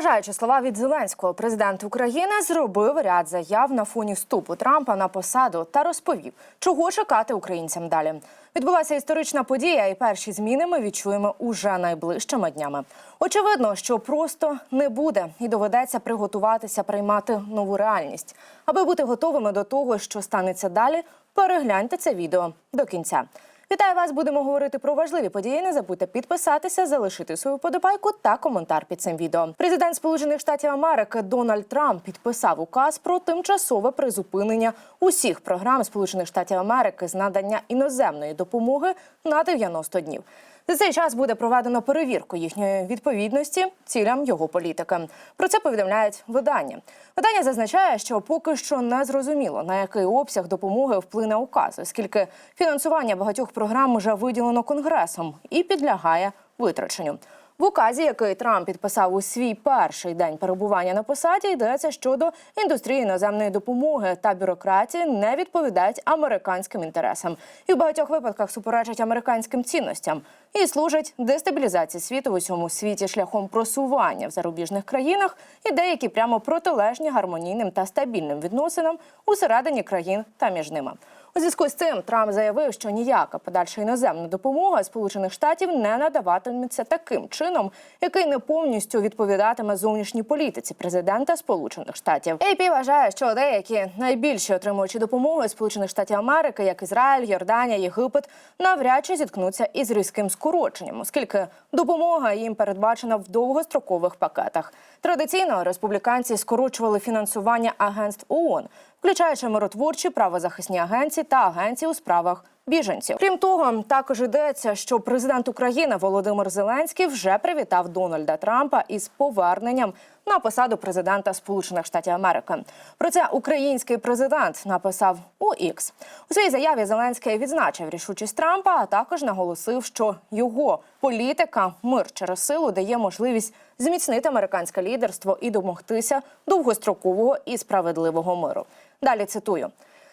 Вражаючи слова від Зеленського, президент України зробив ряд заяв на фоні вступу Трампа на посаду та розповів, чого чекати українцям далі. Відбулася історична подія, і перші зміни ми відчуємо уже найближчими днями. Очевидно, що просто не буде, і доведеться приготуватися приймати нову реальність. Аби бути готовими до того, що станеться далі, перегляньте це відео до кінця. Вітаю вас! Будемо говорити про важливі події. Не забудьте підписатися, залишити свою подобайку та коментар під цим відео. Президент Сполучених Штатів Америки Дональд Трамп підписав указ про тимчасове призупинення усіх програм Сполучених Штатів Америки з надання іноземної допомоги на 90 днів. За цей час буде проведено перевірку їхньої відповідності цілям його політики. Про це повідомляють видання. Видання зазначає, що поки що не зрозуміло на який обсяг допомоги вплине указ, оскільки фінансування багатьох програм вже виділено конгресом і підлягає витраченню. В указі, який Трамп підписав у свій перший день перебування на посаді, йдеться щодо індустрії іноземної допомоги та бюрократії не відповідають американським інтересам і в багатьох випадках суперечать американським цінностям і служать дестабілізації світу в усьому світі шляхом просування в зарубіжних країнах і деякі прямо протилежні гармонійним та стабільним відносинам усередині країн та між ними. У зв'язку з цим Трамп заявив, що ніяка подальша іноземна допомога Сполучених Штатів не надаватиметься таким чином, який не повністю відповідатиме зовнішній політиці президента Сполучених Штатів. AP вважає, що деякі найбільші отримувачі допомоги Сполучених Штатів Америки, як Ізраїль, Йорданія, Єгипет, навряд чи зіткнуться із різким скороченням, оскільки допомога їм передбачена в довгострокових пакетах. Традиційно республіканці скорочували фінансування агентств ООН, включаючи миротворчі правозахисні агенції та агенції у справах біженців. Крім того, також йдеться, що президент України Володимир Зеленський вже привітав Дональда Трампа із поверненням на посаду президента Сполучених Штатів Америки. Про це український президент написав у X. у своїй заяві. Зеленський відзначив рішучість Трампа, а також наголосив, що його політика мир через силу дає можливість зміцнити американське лідерство і домогтися довгострокового і справедливого миру. Далі цитую.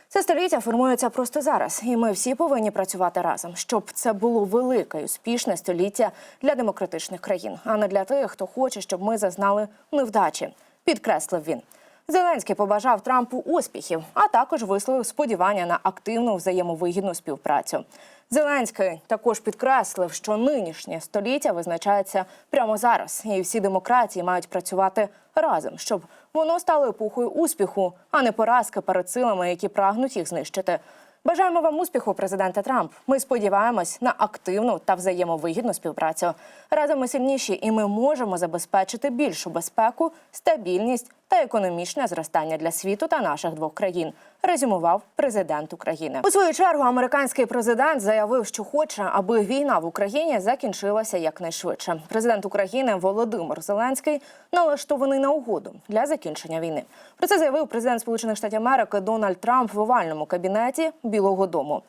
Це століття формується просто зараз, і ми всі повинні працювати разом, щоб це було велике і успішне століття для демократичних країн, а не для тих, хто хоче, щоб ми зазнали невдачі. Підкреслив він. Зеленський побажав Трампу успіхів, а також висловив сподівання на активну взаємовигідну співпрацю. Зеленський також підкреслив, що нинішнє століття визначається прямо зараз, і всі демократії мають працювати разом, щоб воно стало епохою успіху, а не поразки перед силами, які прагнуть їх знищити. Бажаємо вам успіху, президенте Трамп. Ми сподіваємось на активну та взаємовигідну співпрацю. Разом ми сильніші, і ми можемо забезпечити більшу безпеку, стабільність та економічне зростання для світу та наших двох країн. Резюмував президент України. У свою чергу американський президент заявив, що хоче, аби війна в Україні закінчилася якнайшвидше. Президент України Володимир Зеленський налаштований на угоду для закінчення війни. Про це заявив президент Сполучених Штатів Америки Дональд Трамп в овальному кабінеті Білого Дому.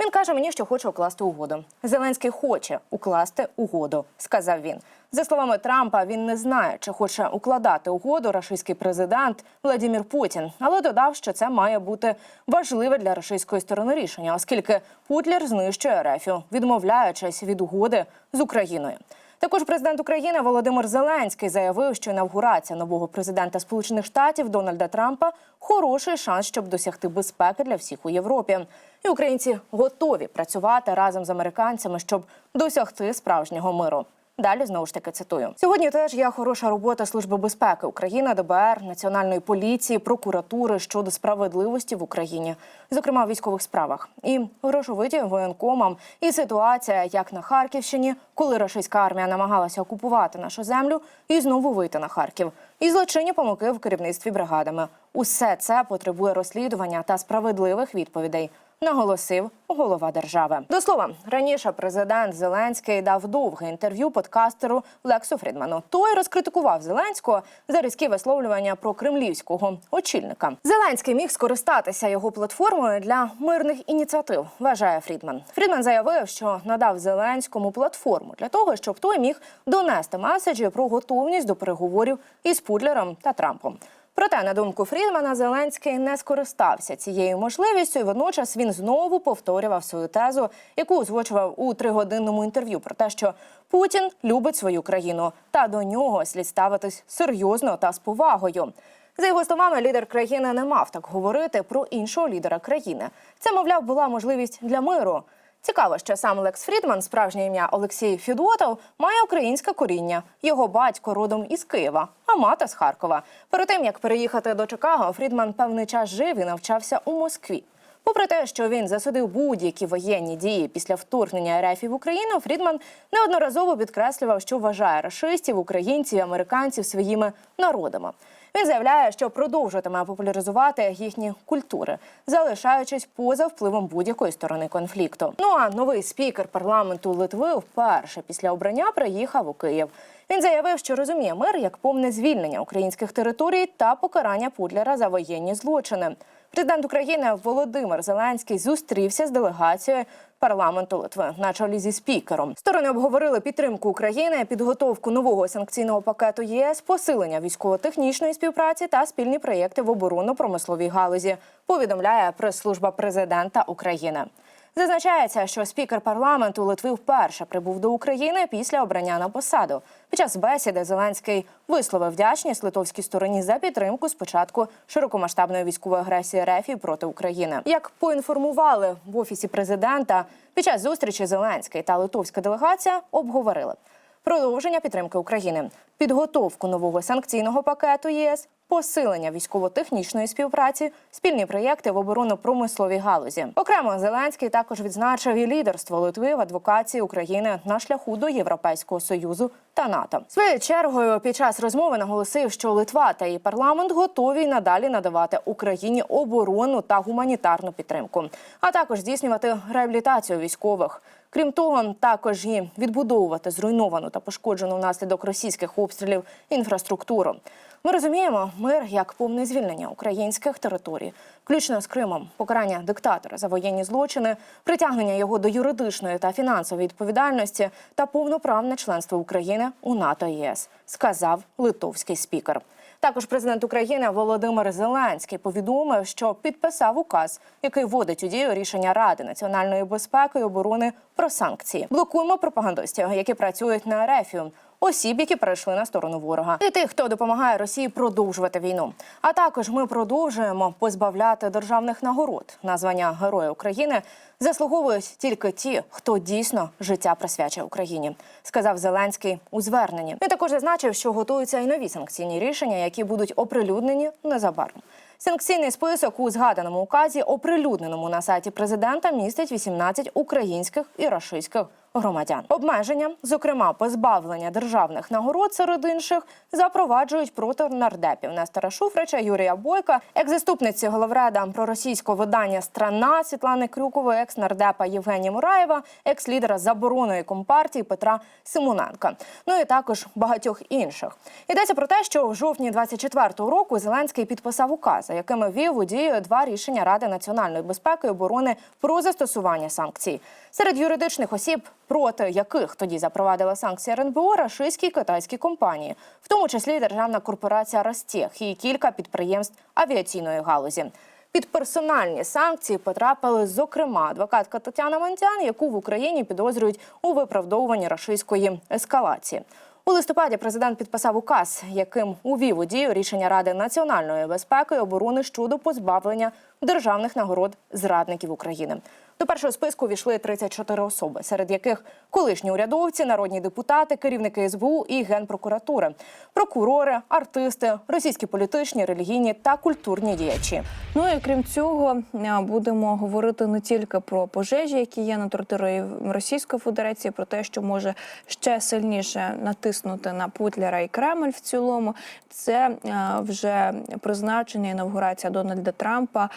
Він каже мені, що хоче укласти угоду. Зеленський хоче укласти угоду, сказав він. За словами Трампа, він не знає, чи хоче укладати угоду рашистський президент Владимир Путін, але додав, що це має бути важливе для рашистської сторони рішення, оскільки Путлер знищує Рефію, відмовляючись від угоди з Україною. Також президент України Володимир Зеленський заявив, що інавгурація нового президента Сполучених Штатів Дональда Трампа хороший шанс, щоб досягти безпеки для всіх у Європі. І українці готові працювати разом з американцями, щоб досягти справжнього миру. Далі знову ж таки цитую сьогодні. Теж є хороша робота Служби безпеки України, ДБР, Національної поліції, прокуратури щодо справедливості в Україні, зокрема в військових справах, і грошовиті воєнкомам. І ситуація, як на Харківщині, коли російська армія намагалася окупувати нашу землю і знову вийти на Харків, і злочинні помилки в керівництві бригадами. Усе це потребує розслідування та справедливих відповідей наголосив голова держави. До слова, раніше президент Зеленський дав довге інтерв'ю подкастеру Лексу Фрідману. Той розкритикував Зеленського за різкі висловлювання про кремлівського очільника. Зеленський міг скористатися його платформою для мирних ініціатив. Вважає Фрідман. Фрідман заявив, що надав Зеленському платформу для того, щоб той міг донести меседжі про готовність до переговорів із Путлером та Трампом. Проте, на думку Фрідмана, Зеленський не скористався цією можливістю, і водночас він знову повторював свою тезу, яку озвучував у тригодинному інтерв'ю про те, що Путін любить свою країну, та до нього слід ставитись серйозно та з повагою. За його словами, лідер країни не мав так говорити про іншого лідера країни. Це, мовляв, була можливість для миру. Цікаво, що сам Лекс Фрідман, справжнє ім'я Олексій Фідотов, має українське коріння. Його батько родом із Києва, а мати з Харкова. Перед тим як переїхати до Чикаго, Фрідман певний час жив і навчався у Москві. Попри те, що він засудив будь-які воєнні дії після вторгнення РФ в Україну, Фрідман неодноразово підкреслював, що вважає рашистів, українців американців своїми народами. Він заявляє, що продовжуватиме популяризувати їхні культури, залишаючись поза впливом будь-якої сторони конфлікту. Ну а новий спікер парламенту Литви вперше після обрання приїхав у Київ. Він заявив, що розуміє мир як повне звільнення українських територій та покарання Путлера за воєнні злочини. Президент України Володимир Зеленський зустрівся з делегацією парламенту Литви на чолі зі спікером. Сторони обговорили підтримку України, підготовку нового санкційного пакету ЄС, посилення військово-технічної співпраці та спільні проєкти в оборонно-промисловій галузі. Повідомляє прес-служба президента України. Зазначається, що спікер парламенту Литви вперше прибув до України після обрання на посаду. Під час бесіди Зеленський висловив вдячність литовській стороні за підтримку спочатку широкомасштабної військової агресії РФ проти України. Як поінформували в офісі президента, під час зустрічі Зеленський та литовська делегація обговорили продовження підтримки України, підготовку нового санкційного пакету ЄС, посилення військово-технічної співпраці, спільні проєкти в оборонно-промисловій галузі. Окремо Зеленський також відзначив і лідерство Литви в адвокації України на шляху до Європейського союзу та НАТО. Своєю чергою під час розмови наголосив, що Литва та її парламент готові й надалі надавати Україні оборонну та гуманітарну підтримку, а також здійснювати реабілітацію військових. Крім того, також і відбудовувати зруйновану та пошкоджену внаслідок російських обстрілів інфраструктуру. Ми розуміємо мир як повне звільнення українських територій, включно з Кримом, покарання диктатора за воєнні злочини, притягнення його до юридичної та фінансової відповідальності та повноправне членство України у НАТО і ЄС, сказав литовський спікер. Також президент України Володимир Зеленський повідомив, що підписав указ, який вводить у дію рішення Ради національної безпеки і оборони про санкції. Блокуємо пропагандистів, які працюють на РФ, осіб, які перейшли на сторону ворога, і тих, хто допомагає Росії продовжувати війну. А також ми продовжуємо позбавляти державних нагород. Названня Героя України заслуговують тільки ті, хто дійсно життя присвячує Україні, сказав Зеленський у зверненні. Він також зазначив, що готуються і нові санкційні рішення, які будуть оприлюднені незабаром. Санкційний список у згаданому указі, оприлюдненому на сайті президента, містить 18 українських і рашистських громадян. Обмеження, зокрема позбавлення державних нагород серед інших, запроваджують проти нардепів Нестора Шуфрича, Юрія Бойка, екс-заступниці головреда проросійського видання Страна Світлани Крюкової, екс-нардепа Євгенія Мураєва, екс-лідера заборонної компартії Петра Симоненка. Ну і також багатьох інших. Йдеться про те, що в жовтні 24-го року Зеленський підписав укази, якими вів у дію два рішення Ради національної безпеки і оборони про застосування санкцій. Серед юридичних осіб, проти яких тоді запровадила санкції РНБО, рашистські китайські компанії, в тому числі державна корпорація Ростех і кілька підприємств авіаційної галузі. Під персональні санкції потрапили, зокрема, адвокатка Тетяна Мантян, яку в Україні підозрюють у виправдовуванні рашистської ескалації. У листопаді президент підписав указ, яким увів у дію рішення Ради національної безпеки і оборони щодо позбавлення державних нагород зрадників України. До першого списку війшли 34 особи, серед яких колишні урядовці, народні депутати, керівники СБУ і генпрокуратури, прокурори, артисти, російські політичні, релігійні та культурні діячі. Ну і крім цього, е, будемо говорити не тільки про пожежі, які є на території Російської Федерації, про те, що може ще сильніше натиснути на Путлера і Кремль в цілому. Це е, вже призначення інавгурація Дональда Трампа.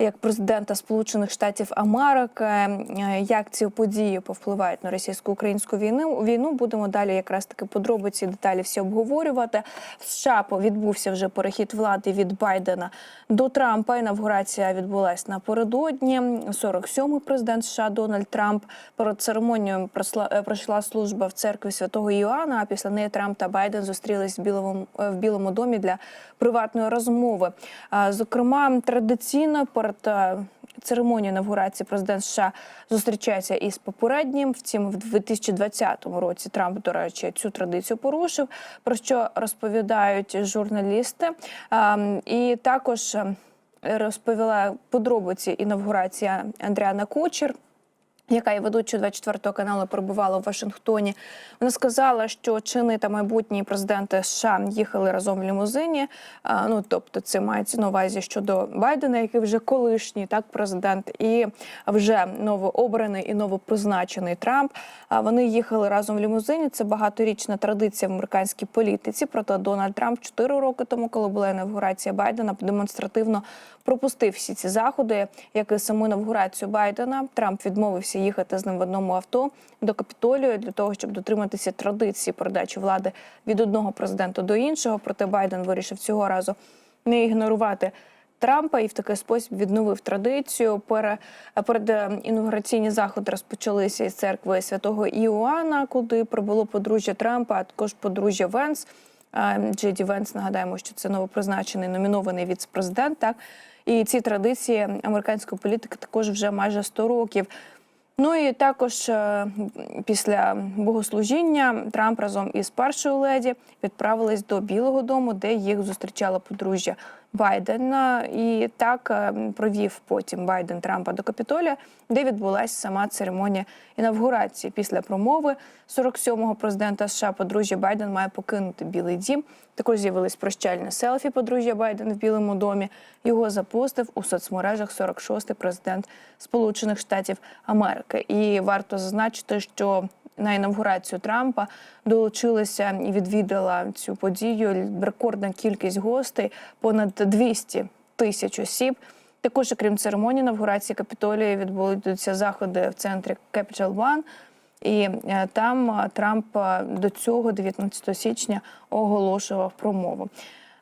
Як президента Сполучених Штатів Америки. Е, Як ці події повпливають на російсько-українську війну? Війну будемо далі якраз таки подробиці, деталі всі обговорювати. В США відбувся вже перехід влади від Байдена до Трампа. Інавгурація відбулась напередодні. 47-й президент США Дональд Трамп перед церемонією пройшла, е, пройшла служба в церкві святого Іоанна. А після неї Трамп та Байден зустрілись в білому е, в Білому домі для приватної розмови. Зокрема, традиційно перед е, церемонією інавгурації президент США зустрічається із попереднім. Втім, в 2020 році Трамп, до речі, цю традицію порушив. Про що розповідають журналісти, і також е, розповіла подробиці інавгурація Андріана Кучер яка є ведучою 24 каналу, перебувала в Вашингтоні. Вона сказала, що чинний та майбутній президенти США їхали разом в лімузині. А, Ну тобто, це мається на увазі щодо Байдена, який вже колишній так президент, і вже новообраний і новопризначений Трамп. А вони їхали разом в лімузині. Це багаторічна традиція в американській політиці. Проте Дональд Трамп 4 роки тому, коли була інавгурація Байдена, демонстративно пропустив всі ці заходи, як і саму інавгурацію Байдена. Трамп відмовився їхати з ним в одному авто до Капітолію для того, щоб дотриматися традиції передачі влади від одного президента до іншого. Проте Байден вирішив цього разу не ігнорувати. Трампа і в такий спосіб відновив традицію. Перед е, інаугураційні заходи розпочалися із церкви святого Іоанна, куди прибуло подружжя Трампа, а також подружжя Венс. Джеді Венс, нагадаємо, що це новопризначений номінований віце-президент. Так і ці традиції американської політики також вже майже 100 років. Ну і також е, після богослужіння Трамп разом із першою леді відправились до Білого Дому, де їх зустрічала подружжя Байдена. І так е, провів потім Байден Трампа до Капітолія, де відбулася сама церемонія інавгурації. Після промови 47-го президента США подружжя Байден має покинути Білий Дім. Також з'явились прощальні селфі подружжя Байден в Білому домі. Його запустив у соцмережах 46-й президент Сполучених Штатів Америки. І варто зазначити, що на інавгурацію Трампа долучилися і відвідала цю подію рекордна кількість гостей понад 200 тисяч осіб. Також, окрім церемонії інавгурації Капітолії, відбудуться заходи в центрі Capital One. І е, там Трамп е, до цього 19 січня оголошував промову.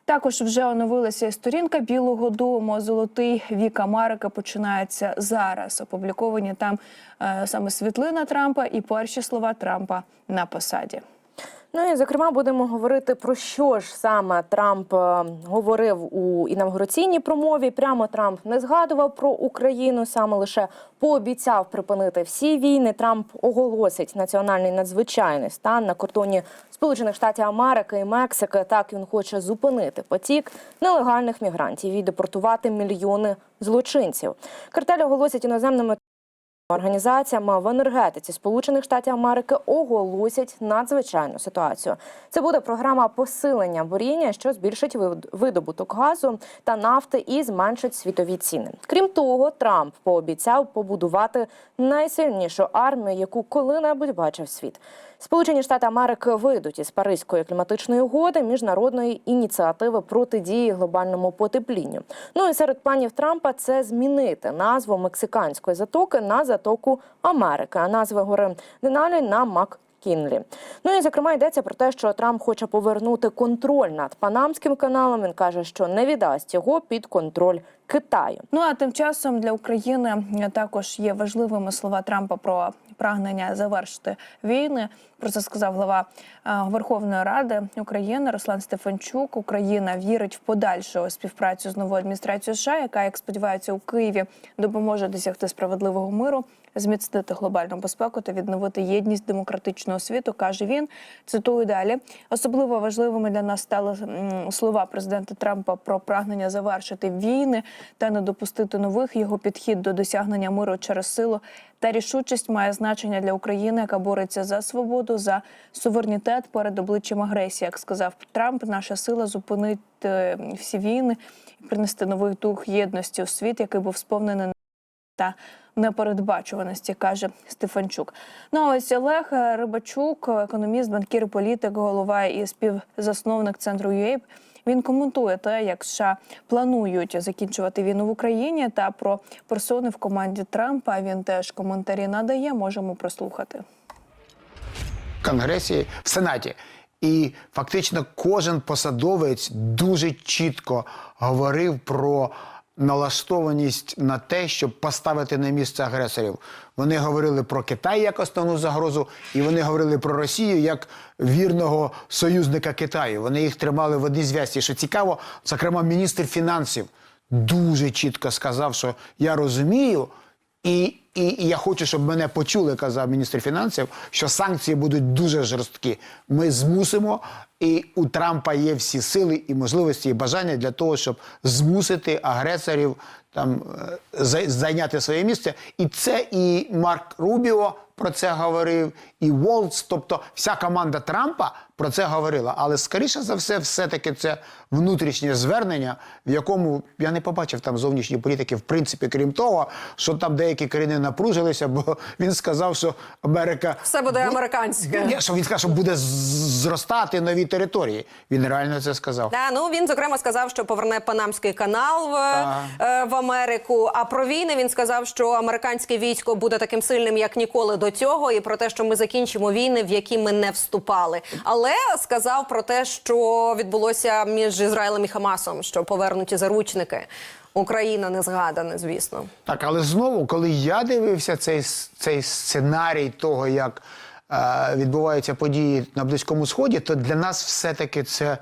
Також вже оновилася і сторінка Білого Дому. Золотий вік Америки починається зараз. Опубліковані там е, саме світлина Трампа і перші слова Трампа на посаді. Ну і зокрема будемо говорити про що ж саме Трамп е, говорив у інавгураційній промові. Прямо Трамп не згадував про Україну, саме лише пообіцяв припинити всі війни. Трамп оголосить національний надзвичайний стан на кордоні Сполучених Штатів Америки і Мексики. Так він хоче зупинити потік нелегальних мігрантів і депортувати мільйони злочинців. Картель оголосять іноземними Організаціями в енергетиці Сполучених Штатів Америки оголосять надзвичайну ситуацію. Це буде програма посилення буріння, що збільшить видобуток газу та нафти і зменшить світові ціни. Крім того, Трамп пообіцяв побудувати найсильнішу армію, яку коли-небудь бачив світ. Сполучені Штати Америки вийдуть із Паризької кліматичної угоди міжнародної ініціативи протидії глобальному потеплінню. Ну і серед планів Трампа це змінити назву мексиканської затоки на затоку Америки, а назви гори Деналі на Мак. Кінлі. Ну і зокрема йдеться про те, що Трамп хоче повернути контроль над Панамським каналом. Він каже, що не віддасть його під контроль Китаю. Ну а тим часом для України також є важливими слова Трампа про прагнення завершити війни. Про це сказав глава е, Верховної Ради України Руслан Стефанчук. Україна вірить в подальшу співпрацю з новою адміністрацією США, яка, як сподівається, у Києві допоможе досягти справедливого миру, зміцнити глобальну безпеку та відновити єдність демократичного світу. каже він. Цитую далі. Особливо важливими для нас стали слова президента Трампа про прагнення завершити війни та не допустити нових. Його підхід до досягнення миру через силу та рішучість має значення для України, яка бореться за свободу, за суверенітет перед обличчям агресії. Як сказав Трамп, наша сила зупинить е, всі війни і принести новий дух єдності у світ, який був сповнений та непередбачуваності, каже Стефанчук. Ну ось Олег Рибачук, економіст, банкір, політик, голова і співзасновник центру ЮЕЙП. Він коментує те, як США планують закінчувати війну в Україні та про персони в команді Трампа. Він теж коментарі надає. Можемо прослухати. Конгресі в Сенаті. І фактично кожен посадовець дуже чітко говорив про налаштованість на те, щоб поставити на місце агресорів. Вони говорили про Китай як основну загрозу, і вони говорили про Росію як вірного союзника Китаю. Вони їх тримали в одній зв'язці. Що цікаво, зокрема, міністр фінансів дуже чітко сказав, що я розумію. І, і, і я хочу, щоб мене почули, казав міністр фінансів, що санкції будуть дуже жорсткі. Ми змусимо, і у Трампа є всі сили і можливості і бажання для того, щоб змусити агресорів там е, зайняти своє місце. І це і Марк Рубіо про це говорив, і Волц, тобто вся команда Трампа про це говорила. Але скоріше за все, все-таки це внутрішнє звернення, в якому я не побачив там зовнішньої політики, в принципі, крім того, що там деякі країни напружилися, бо він сказав, що Америка Все буде бу- американське. Ні, що він сказав, що буде зростати нові території. Він реально це сказав. Да, ну він зокрема сказав, що поверне Панамський канал в, е, в Америку. А про війни він сказав, що американське військо буде таким сильним, як ніколи до цього, і про те, що ми закінчимо війни, в які ми не вступали. Але сказав про те, що відбулося між Ізраїлем і Хамасом, що повернуті заручники. Україна не згадана, звісно. Так, але знову, коли я дивився цей, цей сценарій того, як е, відбуваються події на Близькому Сході, то для нас все-таки це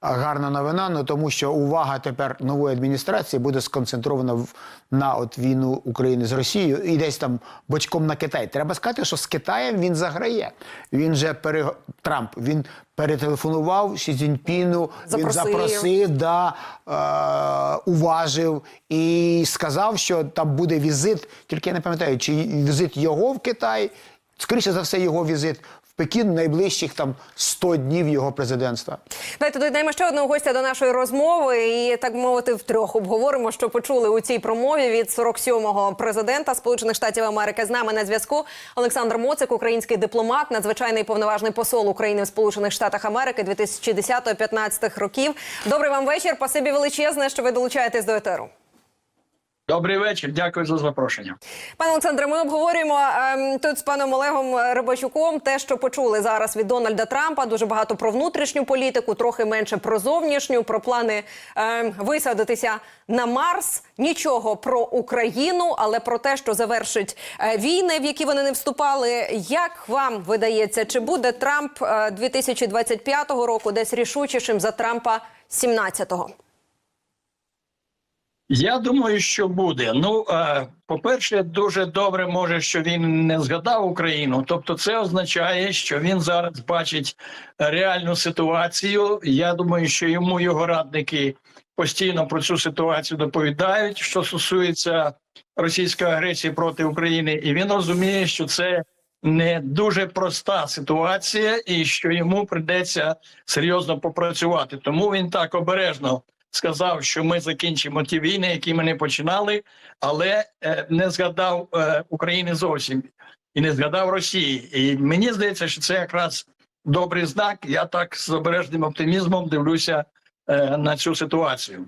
гарна новина, ну тому що увага тепер нової адміністрації буде сконцентрована в, на от війну України з Росією і десь там бочком на Китай. Треба сказати, що з Китаєм він заграє. Він же пере... Трамп він перетелефонував Ші Цзіньпіну, він Запросив. запросив да, е, уважив і сказав, що там буде візит, тільки я не пам'ятаю, чи візит його в Китай, скоріше за все, його візит в Пекін найближчих там 100 днів його президентства. Давайте додаємо ще одного гостя до нашої розмови, і так мовити, втрьох обговоримо, що почули у цій промові від 47-го президента Сполучених Штатів Америки. З нами на зв'язку Олександр Моцик, український дипломат, надзвичайний повноважний посол України в Сполучених Штатах Америки 2010-2015 років. Добрий вам вечір. Пасибі величезне, що ви долучаєтесь до етеру. Добрий вечір, дякую за запрошення. Пане Олександре, ми обговорюємо ем, тут з паном Олегом Рибачуком те, що почули зараз від Дональда Трампа. Дуже багато про внутрішню політику, трохи менше про зовнішню, про плани ем, висадитися на Марс. Нічого про Україну, але про те, що завершить е, війни, в які вони не вступали. Як вам видається, чи буде Трамп е, 2025 року десь рішучішим за Трампа 17-го? Я думаю, що буде. Ну, е, по-перше, дуже добре може, що він не згадав Україну. Тобто, це означає, що він зараз бачить реальну ситуацію. Я думаю, що йому його радники постійно про цю ситуацію доповідають, що стосується російської агресії проти України, і він розуміє, що це не дуже проста ситуація, і що йому прийдеться серйозно попрацювати. Тому він так обережно сказав, що ми закінчимо ті війни, які ми не починали, але е, не згадав е, України зовсім і не згадав Росії. І мені здається, що це якраз добрий знак. Я так з обережним оптимізмом дивлюся е, на цю ситуацію.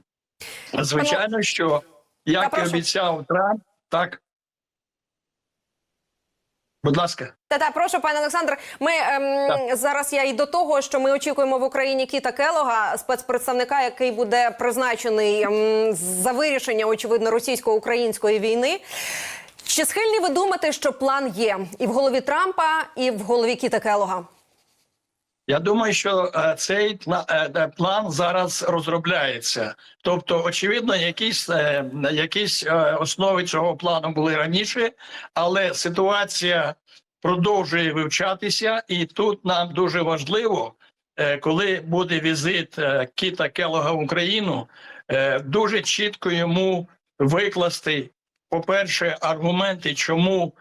Звичайно, що як і обіцяв Трамп, так. Будь ласка. Та та прошу, пане Олександр. Ми ем, зараз я і до того, що ми очікуємо в Україні Кіта Келога, спецпредставника, який буде призначений ем, за вирішення очевидно російсько-української війни. Чи схильні ви думати, що план є і в голові Трампа, і в голові Кіта Келога? Я думаю, що е, цей е, е, план зараз розробляється. Тобто, очевидно, якісь, якісь основи цього плану були раніше, але ситуація продовжує вивчатися, і тут нам дуже важливо, коли буде візит Кіта Келога в Україну, дуже чітко йому викласти, по-перше, аргументи, чому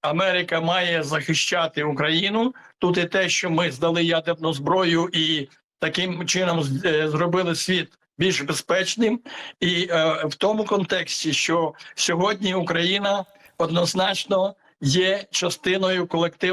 Америка має захищати Україну. Тут і те, що ми здали ядерну зброю і таким чином е, зробили світ більш безпечним, і е, в тому контексті, що сьогодні Україна однозначно є частиною колективу.